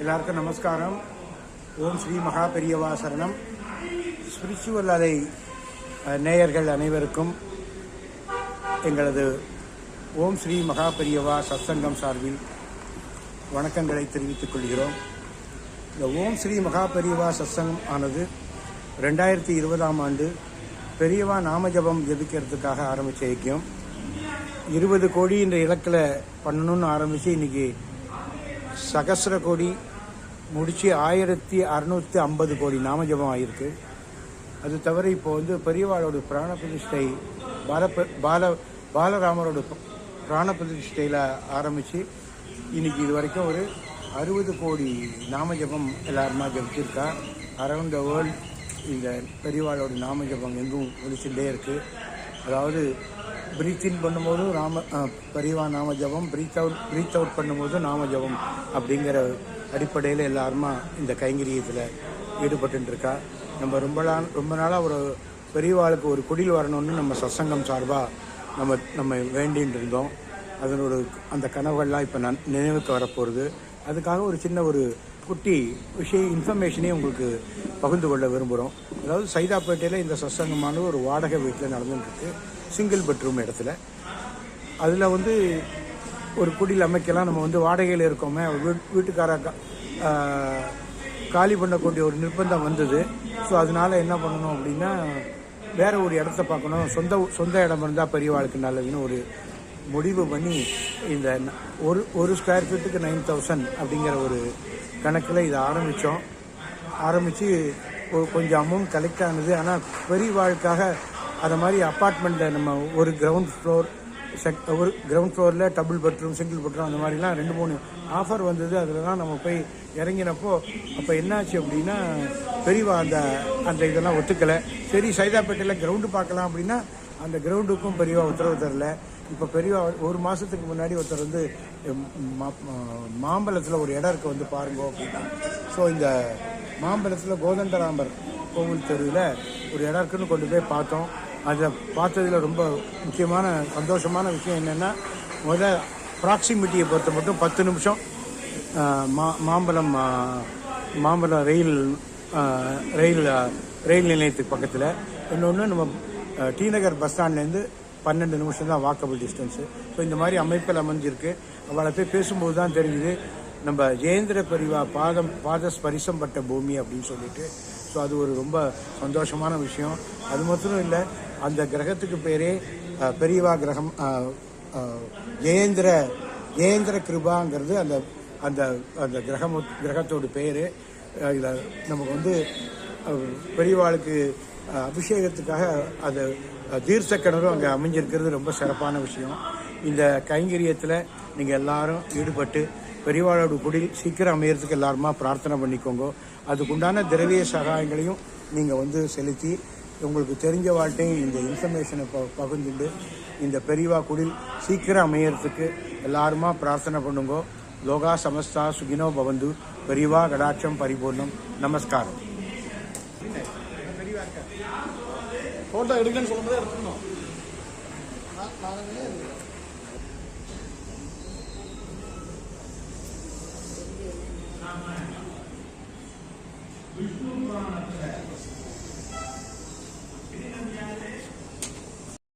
எல்லாருக்கும் நமஸ்காரம். ஓம் ஸ்ரீ மகா பெரியவா சரணம். ஸ்பிரிச்சுவல் அலை நேயர்கள் அனைவருக்கும் எங்களது ஓம் ஸ்ரீ மகா பெரியவா சத்சங்கம் சார்பில் வணக்கங்களை தெரிவித்துக் கொள்கிறோம். இந்த ஓம் ஸ்ரீ மகா பெரியவா சத்சங்கம் ஆனது ரெண்டாயிரத்தி இருபதாம் ஆண்டு பெரியவா நாமஜபம் ஜபிக்கிறதுக்காக ஆரம்பித்த இயக்கியம். இருபது கோடி என்ற இலக்கில் பண்ணணும்னு ஆரம்பித்து இன்னைக்கு சகசர கோடி முடித்து ஆயிரத்தி அறுநூத்தி ஐம்பது கோடி நாமஜபம் ஆகியிருக்கு அது தவிர இப்போ வந்து பெரியவாளோட பிராண பிரதிஷ்டை பால பால பாலராமரோட பிராண பிரதிஷ்டையில் ஆரம்பித்து இன்னைக்கு இது வரைக்கும் ஒரு அறுபது கோடி நாமஜபம் எல்லாருமா ஜபிச்சிருக்கா? அரவுண்ட் த வேர்ல்ட் இந்த பெரியவாளோட நாமஜபம் எங்கும் ஒழிச்சுட்டே இருக்குது அதாவது பிரீத் இன் பண்ணும்போதும் ராம பரிவா நாம ஜபம் பிரீத் அவுட் பிரீத் அவுட் பண்ணும்போது நாம ஜபம் அப்படிங்கிற அடிப்படையில் எல்லாருமா இந்த கைங்கரியத்தில் ஈடுபட்டு இருக்கா நம்ம ரொம்ப நாள் ரொம்ப நாளாக ஒரு பெரியவாளுக்கு ஒரு குடில் வரணும்னு நம்ம சசங்கம் சார்பாக நம்ம நம்ம வேண்டின்னு இருந்தோம். அதனோட அந்த கனவுகள்லாம் இப்போ நன் நினைவுக்கு வரப்போகிறது அதுக்காக ஒரு சின்ன ஒரு குட்டி விஷய இன்ஃபர்மேஷனே உங்களுக்கு பகிர்ந்து கொள்ள விரும்புகிறோம் அதாவது சைதாப்பேட்டையில் இந்த சசங்கமான ஒரு வாடகை வீட்டில் நடந்துட்டுருக்கு. சிங்கிள் பெட்ரூம் இடத்துல. அதில் வந்து ஒரு குடியில் அமைக்கலாம். நம்ம வந்து வாடகையில் இருக்கோமே. வீட் வீட்டுக்கார காலி பண்ணக்கூடிய ஒரு நிர்பந்தம் வந்தது. ஸோ அதனால என்ன பண்ணணும் அப்படின்னா வேற ஒரு இடத்த பார்க்கணும். சொந்த சொந்த இடம் இருந்தால் பெரியவாளுக்கு நல்லதுன்னு ஒரு முடிவு பண்ணி இந்த ஒரு ஒரு ஸ்கொயர் ஃபீட்டுக்கு நைன் தௌசண்ட் அப்படிங்கிற ஒரு கணக்கில் இதை ஆரம்பித்தோம் ஆரம்பித்து கொஞ்சம் அமௌண்ட் கலெக்ட் ஆனது. ஆனால் பெரியவாளுக்காக அது மாதிரி அப்பார்ட்மெண்ட்டில் நம்ம ஒரு கிரவுண்ட் ஃப்ளோர் செக் ஒரு கிரவுண்ட் ஃப்ளோரில் டபுள் பெட்ரூம் சிங்கிள் பெட்ரூம் அந்த மாதிரிலாம் ரெண்டு மூணு ஆஃபர் வந்தது. அதில் தான் நம்ம போய் இறங்கினப்போ அப்போ என்னாச்சு அப்படின்னா பெரியவா அந்த அந்த இதெல்லாம் ஒத்துக்கலை. சரி சைதாப்பேட்டையில் கிரவுண்டு பார்க்கலாம் அப்படின்னா அந்த கிரவுண்டுக்கும் பெரியவா உத்தரவு தரல. இப்போ பெரியவா ஒரு மாதத்துக்கு முன்னாடி ஒருத்தர் வந்து மாம்பழத்தில் ஒரு இடம் இருக்க வந்து பாருங்க அப்படின்னா. ஸோ இந்த மாம்பழத்தில் கோதண்டராம்பர் கோவில் தெருவில் ஒரு இடம் இருக்குன்னு கொண்டு போய் பார்த்தோம். அதை பார்த்ததில் ரொம்ப முக்கியமான சந்தோஷமான விஷயம் என்னென்னா முதல்ல ப்ராக்சிமிட்டியை பொறுத்த மட்டும் பத்து நிமிஷம் மா மாம்பழம் மாம்பழம் ரயில் ரயில் ரயில் நிலையத்துக்கு பக்கத்தில். இன்னொன்று நம்ம டிநகர் டி நகர் பஸ் ஸ்டாண்ட்லேருந்து பன்னெண்டு நிமிஷம் தான் வாக்கபிள் டிஸ்டன்ஸு ஸோ இந்த மாதிரி அமைப்பில் அமைஞ்சிருக்கு. அவளை போய் பேசும்போது தான் தெரியுது நம்ம ஜெயேந்திர பெரிவா பாதம் பாத ஸ்பரிசம் பட்ட பூமி அப்படின்னு சொல்லிட்டு. ஸோ அது ஒரு ரொம்ப சந்தோஷமான விஷயம். அது மட்டும் இல்லை அந்த கிரகத்துக்கு பேரே பெரியவா கிரகம் ஜெயேந்திர ஜெயேந்திர கிருபாங்கிறது அந்த அந்த அந்த கிரகம் கிரகத்தோட பேர். இதில் நமக்கு வந்து பெரியவாளுக்கு அபிஷேகத்துக்காக அது தீர்த்த கிணறும் அங்கே அமைஞ்சிருக்கிறது ரொம்ப சிறப்பான விஷயம். இந்த கைங்கரியத்தில் நீங்கள் எல்லாரும் ஈடுபட்டு பெரியவாளோட குடில் சீக்கிரம் அமையறதுக்கு எல்லாருமா பிரார்த்தனை பண்ணிக்கோங்க. அதுக்குண்டான திரவிய சகாயங்களையும் நீங்கள் வந்து செலுத்தி உங்களுக்கு தெரிஞ்ச வாழ்க்கையும் இந்த இன்ஃபர்மேஷனை ப பகிர்ந்துண்டு இந்த பெரியவா குடில் சீக்கிரம் அமையறதுக்கு எல்லாருமா பிரார்த்தனை பண்ணுங்க. லோகா சமஸ்தா சுகினோ பவந்து. பெரியவா கடாட்சம் பரிபூர்ணம். நமஸ்காரம். போட்டோ எடுக்கணும்னு சொல்லும்போது எடுத்துக்கணும். விஷ்ணு புராணத்தில்